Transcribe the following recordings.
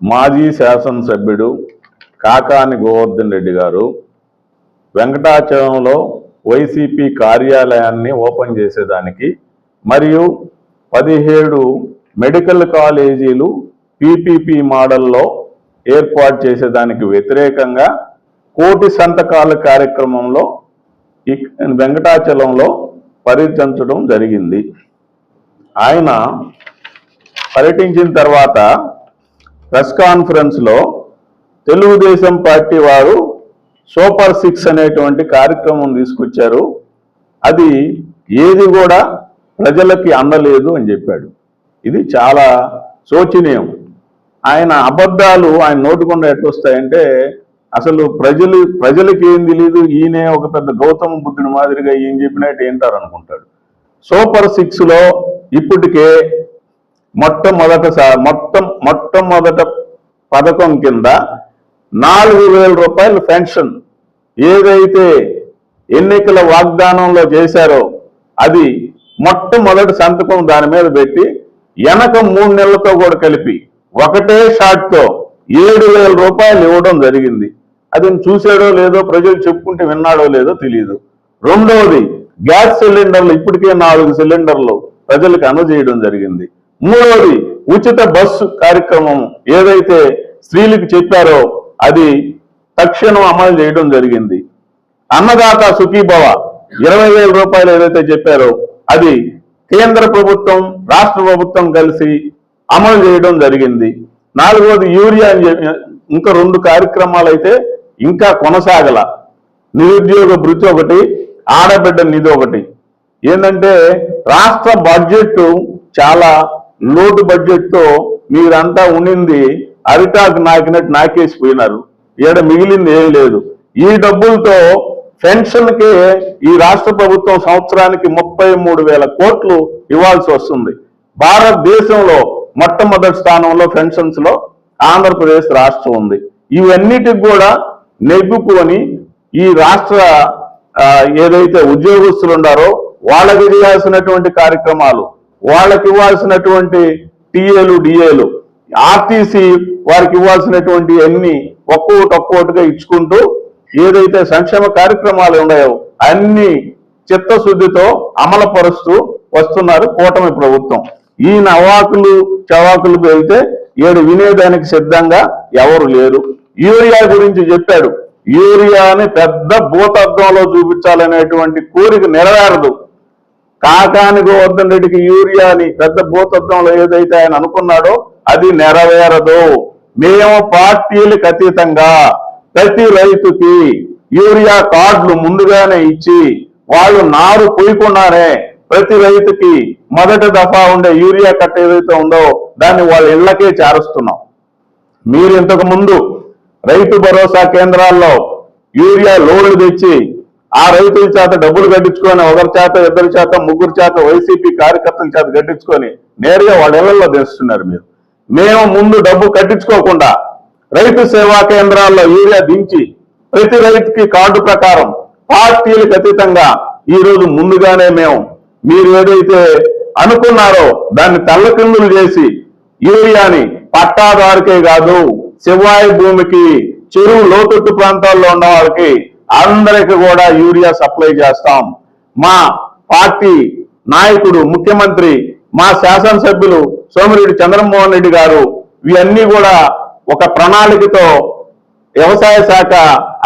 మాజీ శాసనసభ్యుడు కాకాని గోవర్ధన్ రెడ్డి గారు వెంకటాచలంలో వైసీపీ కార్యాలయాన్ని ఓపెన్ చేసేదానికి మరియు పదిహేడు మెడికల్ కాలేజీలు పీపీపీ మోడల్లో ఏర్పాటు చేసేదానికి వ్యతిరేకంగా కోటి సంతకాల కార్యక్రమంలో వెంకటాచలంలో పర్యటించడం జరిగింది. ఆయన పర్యటించిన తర్వాత ప్రెస్ కాన్ఫరెన్స్లో తెలుగుదేశం పార్టీ వారు సూపర్ సిక్స్ అనేటువంటి కార్యక్రమం తీసుకొచ్చారు. అది ఏది కూడా ప్రజలకి అందలేదు అని చెప్పాడు. ఇది చాలా శోచనీయం. ఆయన అబద్ధాలు ఆయన నోటుకుండా ఎట్లొస్తాయంటే అసలు ప్రజలు ప్రజలకి ఏం తెలియదు ఈయనే ఒక పెద్ద గౌతమ బుద్ధుని మాదిరిగా ఈయన చెప్పినట్టు ఏంటారు అనుకుంటాడు సూపర్ సిక్స్లో ఇప్పటికే మొట్టమొదటిసారి మొత్తం మొట్టమొదట పథకం కింద నాలుగు వేల రూపాయలు పెన్షన్ ఏదైతే ఎన్నికల వాగ్దానంలో చేశారో అది మొట్టమొదటి సంతకం దాని మీద పెట్టి వెనక మూడు నెలలతో కూడా కలిపి ఒకటే షాట్తో ఏడు వేల రూపాయలు ఇవ్వడం జరిగింది. అది చూసాడో లేదో ప్రజలు చెప్పుకుంటే విన్నాడో లేదో తెలియదు రెండవది గ్యాస్ సిలిండర్లు ఇప్పటికే నాలుగు సిలిండర్లు ప్రజలకు అందజేయడం జరిగింది. మూడవది ఉచిత బస్సు కార్యక్రమం. ఏదైతే స్త్రీలకు చెప్పారో అది తక్షణం అమలు చేయడం జరిగింది. అన్నదాత సుఖీభవ ఇరవై వేల రూపాయలు ఏదైతే చెప్పారో అది కేంద్ర ప్రభుత్వం రాష్ట్ర ప్రభుత్వం కలిసి అమలు చేయడం జరిగింది. నాలుగవది యూరియా అని చెప్పి ఇంకా రెండు కార్యక్రమాలు అయితే ఇంకా కొనసాగల. నిరుద్యోగ భృతి ఒకటి ఆడబిడ్డ నిధి ఒకటి. ఏంటంటే రాష్ట్ర బడ్జెట్ చాలా లోటు బడ్జెట్తో మీరంతా ఉండింది అరిటాకు నాకినట్టు నాకేసిపోయినారు ఈడ మిగిలింది ఏం లేదు. ఈ డబ్బులతో పెన్షన్కి ఈ రాష్ట్ర ప్రభుత్వం సంవత్సరానికి ముప్పై మూడు వేల కోట్లు ఇవ్వాల్సి వస్తుంది. భారతదేశంలో మొట్టమొదటి స్థానంలో పెన్షన్స్లో ఆంధ్రప్రదేశ్ రాష్ట్రం ఉంది. ఇవన్నిటికి కూడా నెగ్గుకొని ఈ రాష్ట్ర ఏదైతే ఉద్యోగస్తులు ఉన్నారో వాళ్ళకి చేయాల్సినటువంటి కార్యక్రమాలు వాళ్ళకి ఇవ్వాల్సినటువంటి టీఏలు డిఏలు ఆర్టీసీ వారికి ఇవ్వాల్సినటువంటి అన్ని ఒక్కొక్కటి ఒక్కొక్కటిగా ఇచ్చుకుంటూ ఏదైతే సంక్షేమ కార్యక్రమాలు ఉన్నాయో అన్ని చిత్తశుద్ధితో అమలుపరుస్తూ వస్తున్నారు కూటమి ప్రభుత్వం. ఈ నవాకులు చవాకులు వెళ్తే ఏడు వినేదానికి సిద్ధంగా ఎవరు లేరు. యూరియా గురించి చెప్పాడు. యూరియాని పెద్ద భూతత్వంలో చూపించాలనేటువంటి కోరిక నెరవేరదు. కాకాని గోవర్ధన్ రెడ్డికి యూరియాని పెద్ద భూతత్వంలో ఏదైతే ఆయన అనుకున్నాడో అది నెరవేరదు. మేము పార్టీలకు అతీతంగా ప్రతి రైతుకి యూరియా కార్డులు ముందుగానే ఇచ్చి వాళ్ళు నారు పోయకుండానే ప్రతి రైతుకి మొదటి దఫా ఉండే యూరియా కట్ట ఏదైతే ఉందో దాన్ని వాళ్ళ ఇళ్ళకే చేరుస్తున్నాం. మీరు ఇంతకు ముందు రైతు భరోసా కేంద్రాల్లో యూరియా లోన్లు తెచ్చి ఆ రైతుల చేత డబ్బులు కట్టించుకొని ఒకరి చేత ఇద్దరి చేత ముగ్గురు చేత వైసీపీ కార్యకర్తల చేత కట్టించుకొని నేరుగా వాళ్ళ ఇళ్ళలో తెస్తున్నారు మీరు. మేము ముందు డబ్బు కట్టించుకోకుండా రైతు సేవా కేంద్రాల్లో యూరియా దించి ప్రతి రైతుకి కార్డు ప్రకారం పార్టీలకు అతీతంగా ఈ రోజు ముందుగానే మేము మీరు ఏదైతే అనుకున్నారో దాన్ని తల్లకిందులు చేసి యూరియాని పట్టాదారికే కాదు శివాయి భూమికి చెరువు లోతట్టు ప్రాంతాల్లో ఉన్న వాళ్ళకి అందరికి కూడా యూరియా సప్లై చేస్తాం. మా పార్టీ నాయకుడు ముఖ్యమంత్రి మా శాసనసభ్యులు సోమిరెడ్డి చంద్రమోహన్ రెడ్డి గారు ఇవన్నీ కూడా ఒక ప్రణాళికతో వ్యవసాయ శాఖ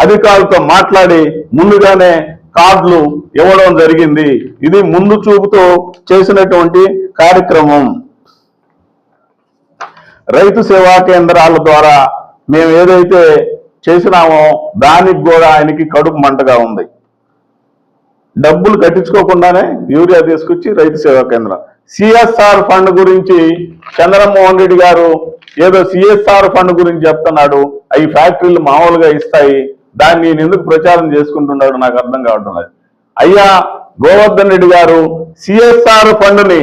అధికారులతో మాట్లాడి ముందుగానే కార్డులు ఇవ్వడం జరిగింది. ఇది ముందు చూపుతో చేసినటువంటి కార్యక్రమం. రైతు సేవా కేంద్రాల ద్వారా మేము ఏదైతే చేసినామో దానికి కూడా ఆయనకి కడుపు మంటగా ఉంది. డబ్బులు కట్టించుకోకుండానే యూరియా తీసుకొచ్చి రైతు సేవా కేంద్రం. సిఎస్ఆర్ ఫండ్ గురించి చంద్రమోహన్ రెడ్డి గారు ఏదో సిఎస్ఆర్ ఫండ్ గురించి చెప్తున్నాడు. అవి ఫ్యాక్టరీలు మామూలుగా ఇస్తాయి. దాన్ని నేను ఎందుకు ప్రచారం చేసుకుంటున్నాడు నాకు అర్థం కావడం లేదు. అయ్యా గోవర్ధన్ రెడ్డి గారు సిఎస్ఆర్ ఫండ్ని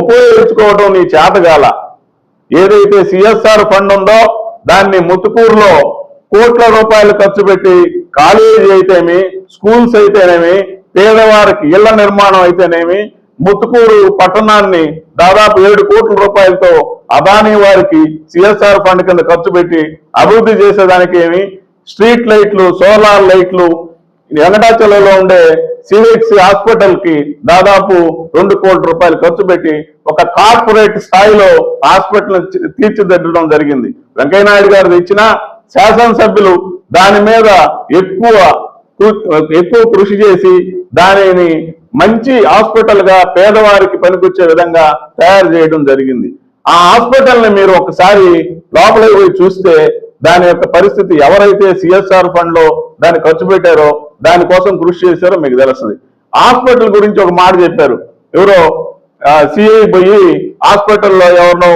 ఉపయోగించుకోవడం నీ చేతగాల. ఏదైతే సిఎస్ఆర్ ఫండ్ ఉందో దాన్ని ముతుకూరులో కోట్ల రూపాయలు ఖర్చు పెట్టి కాలేజీ అయితేమి స్కూల్స్ అయితేనేమి పేదవారికి ఇళ్ళ నిర్మాణం అయితేనేమి ముత్తుకూరు పట్టణాన్ని దాదాపు ఏడు కోట్ల రూపాయలతో అదానీ వారికి సిఎస్ఆర్ ఫండ్ కింద ఖర్చు పెట్టి అభివృద్ధి చేసేదానికి ఏమి స్ట్రీట్ లైట్లు సోలార్ లైట్లు వెంకటాచలంలో ఉండే సిహెచ్సి హాస్పిటల్కి దాదాపు రెండు కోట్ల రూపాయలు ఖర్చు పెట్టి ఒక కార్పొరేట్ స్థాయిలో హాస్పిటల్ తీర్చిదిద్దడం జరిగింది. వెంకయ్యనాయుడు గారు తెచ్చిన శాసనసభ్యులు దాని మీద ఎక్కువ ఎక్కువ కృషి చేసి దానిని మంచి హాస్పిటల్గా పేదవారికి పనికొచ్చే విధంగా తయారు చేయడం జరిగింది. ఆ హాస్పిటల్ని మీరు ఒకసారి లోపల పోయి చూస్తే దాని యొక్క పరిస్థితి ఎవరైతే సిఎస్ఆర్ ఫండ్లో దాన్ని ఖర్చు పెట్టారో దానికోసం కృషి చేశారో మీకు తెలుస్తుంది. హాస్పిటల్ గురించి ఒక మాట చెప్పారు. ఎవరో సిఐ పోయి హాస్పిటల్లో ఎవరినో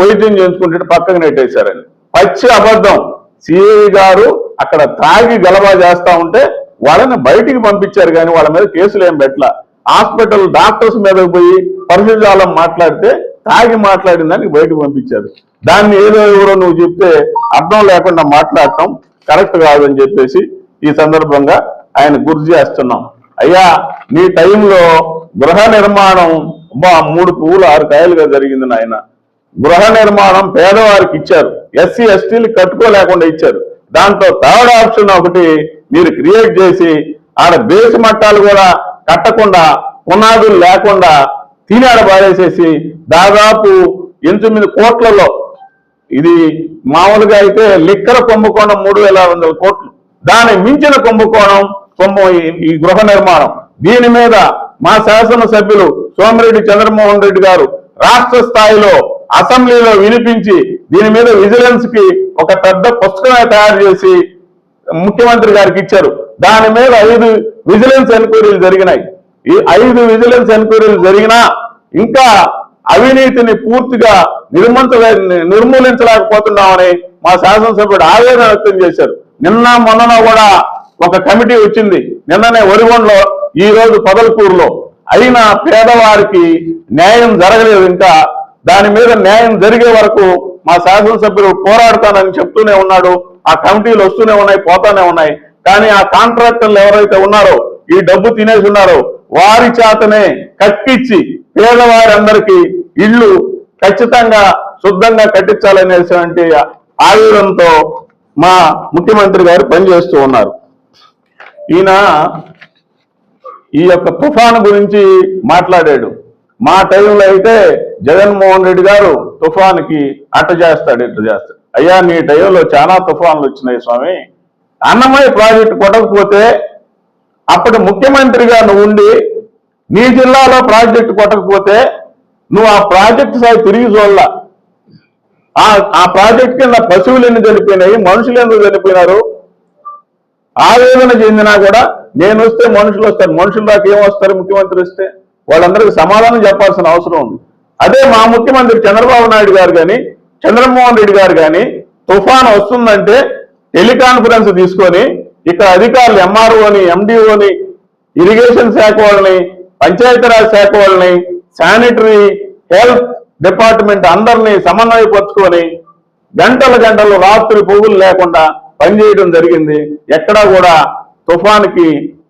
వైద్యం చేయించుకుంటే పక్కకు నెట్టేశారని. పచ్చి అబద్ధం. సిఐ గారు అక్కడ తాగి గలవా చేస్తా ఉంటే వాళ్ళని బయటికి పంపించారు కానీ వాళ్ళ మీద కేసులు ఏం పెట్టలా. హాస్పిటల్ డాక్టర్స్ మీదకి పోయి పరిశుభాలం మాట్లాడితే తాగి మాట్లాడిన దానికి బయటకు పంపించారు. దాన్ని ఏదో ఎవరో నువ్వు చెప్తే అర్థం లేకుండా మాట్లాడటం కరెక్ట్ కాదని చెప్పేసి ఈ సందర్భంగా ఆయన గుర్తు చేస్తున్నాం. అయ్యా నీ టైంలో గృహ నిర్మాణం మూడు పువ్వులు ఆరు కాయలుగా జరిగింది నాయన. గృహ నిర్మాణం పేదవారికి ఇచ్చారు. ఎస్సీ ఎస్టీలు కట్టుకోలేకుండా ఇచ్చారు. దాంతో థర్డ్ ఆప్షన్ ఒకటి మీరు క్రియేట్ చేసి ఆడ బేస్ మట్టాలు కూడా కట్టకుండా పునాదులు లేకుండా తినాడ పారేసేసి దాదాపు ఎనిమిది కోట్లలో ఇది మామూలుగా అయితే లిక్కర కుంభకోణం మూడు వేల వందల కోట్లు. దాని మించిన కుంభకోణం కుంభ ఈ- ఈ గృహ నిర్మాణం. దీని మీద మా శాసనసభ్యులు సోమిరెడ్డి చంద్రమోహన్ రెడ్డి గారు రాష్ట్ర స్థాయిలో అసెంబ్లీలో వినిపించి దీని మీద విజిలెన్స్కి ఒక పెద్ద పుస్తకమే తయారు చేసి ముఖ్యమంత్రి గారికి ఇచ్చారు. దాని మీద ఐదు విజిలెన్స్ ఎంక్వైరీలు జరిగినాయి. ఈ ఐదు విజిలెన్స్ ఎంక్వైరీలు జరిగినా ఇంకా అవినీతిని పూర్తిగా నిర్మంత నిర్మూలించలేకపోతున్నామని మా శాసనసభ్యుడు ఆవేదన వ్యక్తం చేశారు. నిన్న మొన్న కూడా ఒక కమిటీ వచ్చింది. నిన్ననే ఒరిగొండలో ఈ రోజు పొదలకూరులో. అయినా పేదవారికి న్యాయం జరగలేదు ఇంకా. దాని మీద న్యాయం జరిగే వరకు మా శాసనసభ్యులు పోరాడతానని చెప్తూనే ఉన్నాడు ఆ కమిటీలు వస్తూనే ఉన్నాయి పోతానే ఉన్నాయి. కానీ ఆ కాంట్రాక్టర్లు ఎవరైతే ఉన్నారో ఈ డబ్బు తినేసి ఉన్నారో వారి చేతనే కట్టించి పేదవారందరికీ ఇళ్ళు ఖచ్చితంగా శుద్ధంగా కట్టించాలనేటువంటి ఆయుధంతో మా ముఖ్యమంత్రి గారు పనిచేస్తూ ఉన్నారు. ఈయన ఈ యొక్క తుఫాను గురించి మాట్లాడాడు. మా టైంలో అయితే జగన్మోహన్ రెడ్డి గారు తుఫాన్కి అట్ట చేస్తాడు ఇట్ట చేస్తాడు. అయ్యా నీ టైంలో చాలా తుఫాన్లు వచ్చినాయి స్వామి. అన్నమయ్య ప్రాజెక్టు కొట్టకపోతే అప్పటి ముఖ్యమంత్రిగా నువ్వు ఉండి నీ జిల్లాలో ప్రాజెక్టు కొట్టకపోతే నువ్వు ఆ ప్రాజెక్టు సాయి తిరిగి చూడలా. ఆ ఆ ప్రాజెక్ట్ కింద పశువులు ఎన్ని చనిపోయినాయి మనుషులు ఎందుకు చనిపోయినారు? ఆవేదన చెందినా కూడా నేను వస్తే మనుషులు వస్తారు మనుషులు దాకా ఏం వస్తారు ముఖ్యమంత్రి వస్తే? వాళ్ళందరికీ సమాధానం చెప్పాల్సిన అవసరం ఉంది. అదే మా ముఖ్యమంత్రి చంద్రబాబు నాయుడు గారు కానీ చంద్రమోహన్ రెడ్డి గారు కానీ తుఫాన్ వస్తుందంటే టెలికాన్ఫరెన్స్ తీసుకొని ఇక్కడ అధికారులు ఎంఆర్ఓని ఎండిఓని ఇరిగేషన్ శాఖ వాళ్ళని పంచాయతీరాజ్ శాఖ వాళ్ళని శానిటరీ హెల్త్ డిపార్ట్మెంట్ అందరినీ సమన్వయపరుచుకొని గంటల గంటలు రాత్రి పువ్వులు లేకుండా పనిచేయడం జరిగింది. ఎక్కడా కూడా తుఫాన్కి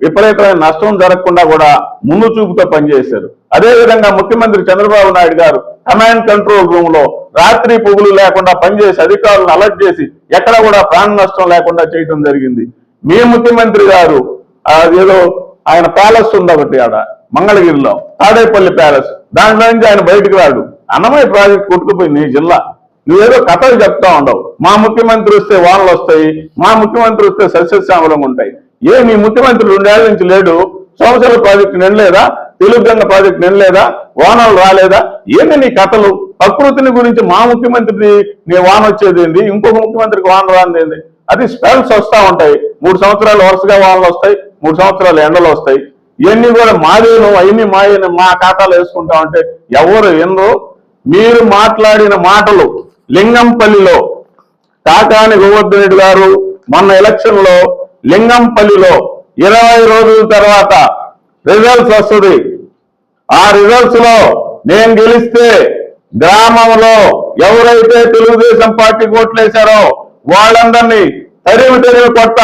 ఎప్పుడైతే నష్టం జరగకుండా కూడా ముందు చూపుతో పనిచేశారు. అదేవిధంగా ముఖ్యమంత్రి చంద్రబాబు నాయుడు గారు కమాండ్ కంట్రోల్ రూమ్లో రాత్రి పువ్వులు లేకుండా పనిచేసి అధికారులను అలర్ట్ చేసి ఎక్కడ కూడా ప్రాణ నష్టం లేకుండా చేయడం జరిగింది. మీ ముఖ్యమంత్రి గారు ఏదో ఆయన ప్యాలెస్ ఉంది ఒకటి ఆడ మంగళగిరిలో తాడేపల్లి ప్యాలెస్ దాంట్లో నుంచి ఆయన బయటకు రాడు. అన్నమయ్య ప్రాజెక్ట్ కొట్టుకుపోయింది నీ జిల్లా. నువ్వేదో కథలు చెప్తా ఉండవు. మా ముఖ్యమంత్రి వస్తే వానలు వస్తాయి మా ముఖ్యమంత్రి వస్తే సస్యశ్యామలంగా ఉంటాయి. ఏ నీ ముఖ్యమంత్రి రెండేళ్ళ నుంచి లేడు? సంవత్సరాల ప్రాజెక్టు నిండలేదా? తెలుగు ప్రాజెక్టు నిండలేదా? వానలు రాలేదా? ఏంది నీ కథలు? ప్రకృతిని గురించి మా ముఖ్యమంత్రి నీ వాన వచ్చేది ఏంది? ఇంకొక ముఖ్యమంత్రికి వాన రానిది ఏంది? అది స్పెల్స్ వస్తా ఉంటాయి. మూడు సంవత్సరాలు వరుసగా వానలు వస్తాయి మూడు సంవత్సరాలు ఎండలు వస్తాయి. ఇవన్నీ కూడా మాదేను అవన్నీ మాయను మా ఖాతాలో వేసుకుంటా ఉంటే ఎవరు ఎన్నో మీరు మాట్లాడిన మాటలు లింగంపల్లిలో కాకాని గోవర్ధన్ రెడ్డి గారు మొన్న ఎలక్షన్లో లింగంపల్లిలో ఇరవై రోజుల తర్వాత రిజల్ట్స్ వస్తుంది. ఆ రిజల్ట్స్లో నేను గెలిస్తే గ్రామంలో ఎవరైతే తెలుగుదేశం పార్టీ ఓట్లేశారో వాళ్ళందరినీ తరిమి తరిమి కొట్ట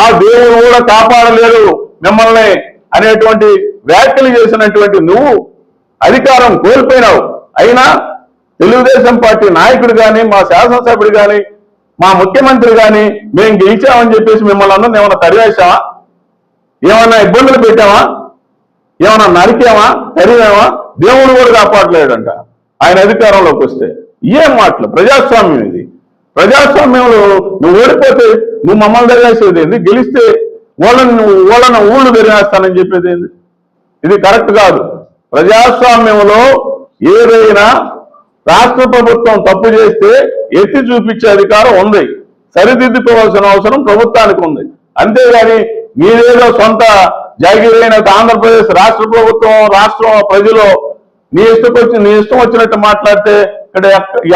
ఆ దేవుడు కూడా కాపాడలేరు మిమ్మల్ని అనేటువంటి వ్యాఖ్యలు చేసినటువంటి నువ్వు అధికారం కోల్పోయినావు. అయినా తెలుగుదేశం పార్టీ నాయకుడు కానీ మా శాసనసభ్యుడు కానీ మా ముఖ్యమంత్రి కానీ మేము గెలిచామని చెప్పేసి మిమ్మల్ని అందరిని ఏమైనా తరివేశావా? ఏమైనా ఇబ్బందులు పెట్టావా? ఏమైనా నరికామా తరివామా దేవుడు కూడా కాపాడలేడంట. ఆయన అధికారంలోకి వస్తే ఏం మాటలు? ప్రజాస్వామ్యం ఇది. ప్రజాస్వామ్యంలో నువ్వు ఓడిపోతే నువ్వు మమ్మల్ని తెలియసేది ఏంది? గెలిస్తే వాళ్ళని నువ్వు వాళ్ళని ఊళ్ళు పెరిగేస్తానని చెప్పేది ఏంది? ఇది కరెక్ట్ కాదు. ప్రజాస్వామ్యంలో ఏదైనా రాష్ట్ర ప్రభుత్వం తప్పు చేస్తే ఎత్తి చూపించే అధికారం ఉంది. సరిదిద్దుకోవాల్సిన అవసరం ప్రభుత్వానికి ఉంది. అంతేగాని మీరేదో సొంత జాగిరైన ఆంధ్రప్రదేశ్ రాష్ట్ర ప్రభుత్వం రాష్ట్రం ప్రజలు నీ ఇష్టకొచ్చి నీ ఇష్టం వచ్చినట్టు మాట్లాడితే ఇక్కడ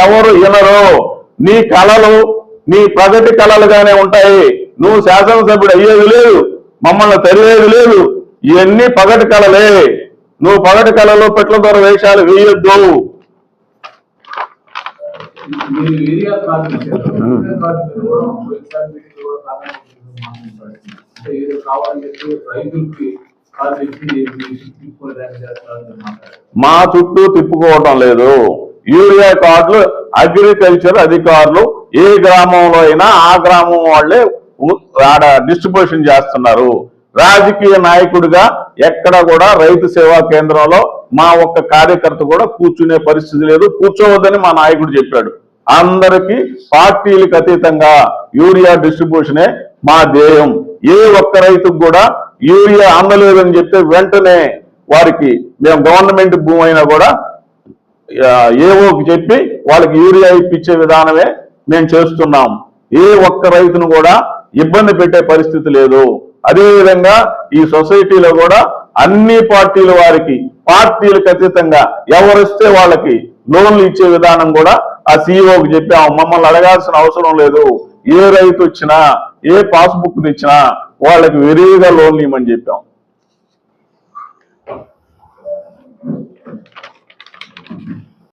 ఎవరు వినరు. నీ కళలు నీ ప్రగతి కళలుగానే ఉంటాయి. నువ్వు శాసనసభ్యుడు అయ్యేది లేదు మమ్మల్ని తెలియదు లేదు. ఇవన్నీ పగటి కళలే. నువ్వు పగటి కళలో పెట్ల ద్వారా వేషాలు వేయొద్దు మీరు ఏరియా కార్డు ఇచ్చారు. ఏరియా కార్డు మీద కూడా ఒకసారి మీటింగ్ కూడా కావాలని చెప్పి రైతులకి మా చుట్టూ తిప్పుకోవటం లేదు. యూరియా కార్డులు అగ్రికల్చర్ అధికారులు ఏ గ్రామంలో అయినా ఆ గ్రామం వాళ్ళే డిస్ట్రిబ్యూషన్ చేస్తున్నారు. రాజకీయ నాయకుడిగా ఎక్కడ కూడా రైతు సేవా కేంద్రంలో మా ఒక్క కార్యకర్త కూడా కూర్చునే పరిస్థితి లేదు. కూర్చోవద్దని మా నాయకుడు చెప్పాడు. అందరికీ పార్టీలకు అతీతంగా యూరియా డిస్ట్రిబ్యూషనే మా ధ్యేయం. ఏ ఒక్క రైతుకు కూడా యూరియా అందలేదని చెప్తే వెంటనే వారికి మేము గవర్నమెంట్ భూమి అయినా కూడా ఏవోకి చెప్పి వాళ్ళకి యూరియా ఇప్పించే విధానమే మేము చేస్తున్నాం. ఏ ఒక్క రైతును కూడా ఇబ్బంది పెట్టే పరిస్థితి లేదు. అదేవిధంగా ఈ సొసైటీలో కూడా అన్ని పార్టీల వారికి పార్టీలకు అతీతంగా ఎవరిస్తే వాళ్ళకి లోన్లు ఇచ్చే విధానం కూడా ఆ సిఇఓకి చెప్పాము మమ్మల్ని అడగాల్సిన అవసరం లేదు. ఏ రైతు వచ్చినా ఏ పాస్బుక్ తెచ్చినా వాళ్ళకి విరివిగా లోన్లు ఇవ్వమని చెప్పాం.